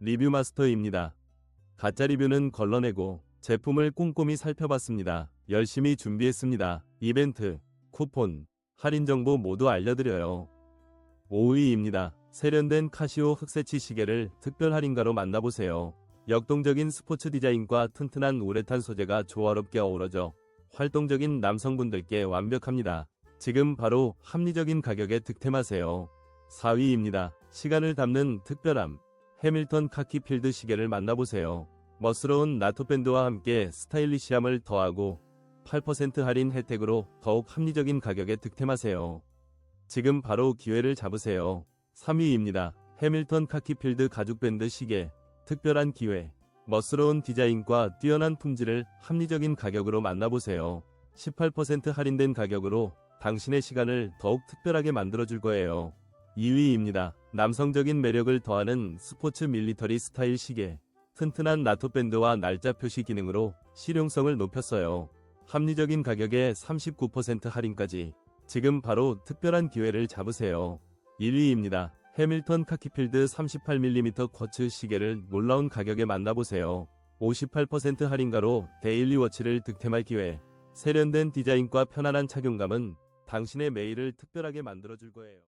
리뷰 마스터입니다. 가짜 리뷰는 걸러내고 제품을 꼼꼼히 살펴봤습니다. 열심히 준비했습니다. 이벤트, 쿠폰, 할인 정보 모두 알려드려요. 5위입니다. 세련된 카시오 흑세치 시계를 특별 할인가로 만나보세요. 역동적인 스포츠 디자인과 튼튼한 우레탄 소재가 조화롭게 어우러져 활동적인 남성분들께 완벽합니다. 지금 바로 합리적인 가격에 득템하세요. 4위입니다. 시간을 담는 특별함. 해밀턴 카키필드 시계를 만나보세요. 멋스러운 나토밴드와 함께 스타일리시함을 더하고 8% 할인 혜택으로 더욱 합리적인 가격에 득템하세요. 지금 바로 기회를 잡으세요. 3위입니다. 해밀턴 카키필드 가죽밴드 시계. 특별한 기회. 멋스러운 디자인과 뛰어난 품질을 합리적인 가격으로 만나보세요. 18% 할인된 가격으로 당신의 시간을 더욱 특별하게 만들어줄 거예요. 2위입니다. 남성적인 매력을 더하는 스포츠 밀리터리 스타일 시계. 튼튼한 나토 밴드와 날짜 표시 기능으로 실용성을 높였어요. 합리적인 가격에 39% 할인까지. 지금 바로 특별한 기회를 잡으세요. 1위입니다. 해밀턴 카키필드 38mm 쿼츠 시계를 놀라운 가격에 만나보세요. 58% 할인가로 데일리 워치를 득템할 기회. 세련된 디자인과 편안한 착용감은 당신의 매일을 특별하게 만들어줄 거예요.